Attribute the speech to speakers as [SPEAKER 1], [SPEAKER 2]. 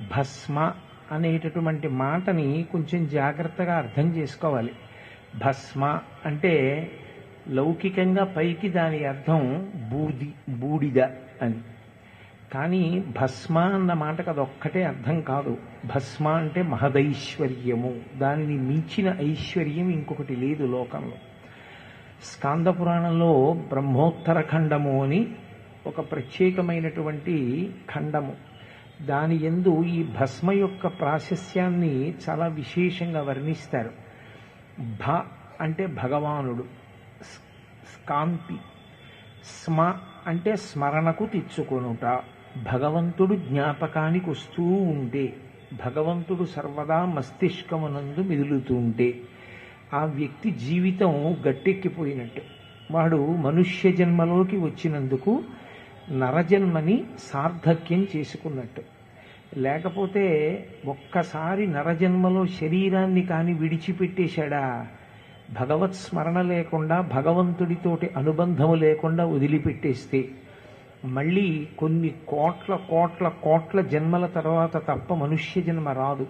[SPEAKER 1] భస్మ అనేటటువంటి మాటని కొంచెం జాగ్రత్తగా అర్థం చేసుకోవాలి. భస్మ అంటే లౌకికంగా పైకి దాని అర్థం బూది బూడిద అని. కానీ భస్మ అన్న మాటకు అదొక్కటే అర్థం కాదు. భస్మ అంటే మహదైశ్వర్యము. దానిని మించిన ఐశ్వర్యం ఇంకొకటి లేదు లోకంలో. స్కాంద పురాణంలో బ్రహ్మోత్తర ఖండము అని ఒక ప్రత్యేకమైనటువంటి ఖండము. దాని ఎందు ఈ భస్మ యొక్క ప్రాశస్యాన్ని చాలా విశేషంగా వర్ణిస్తారు. భ అంటే భగవానుడు స్కాంతి. స్మ అంటే స్మరణకు తెచ్చుకొనుట భగవంతుడు జ్ఞాపకానికి వస్తూ ఉంటే భగవంతుడు సర్వదా మస్తిష్కమునందు మిదులుతూ ఉంటే ఆ వ్యక్తి జీవితం గట్టెక్కిపోయినట్టు. వాడు మనుష్య జన్మలోకి వచ్చినందుకు నరజన్మని సార్థక్యం చేసుకున్నట్టు. లేకపోతే ఒక్కసారి నరజన్మలో శరీరాన్ని కాని విడిచిపెట్టేశాడా? భగవత్ స్మరణ లేకుండా భగవంతుడితోటి అనుబంధము లేకుండా వదిలిపెట్టేస్తే మళ్ళీ కొన్ని కోట్ల కోట్ల కోట్ల జన్మల తర్వాత తప్ప మనుష్య జన్మ రాదు.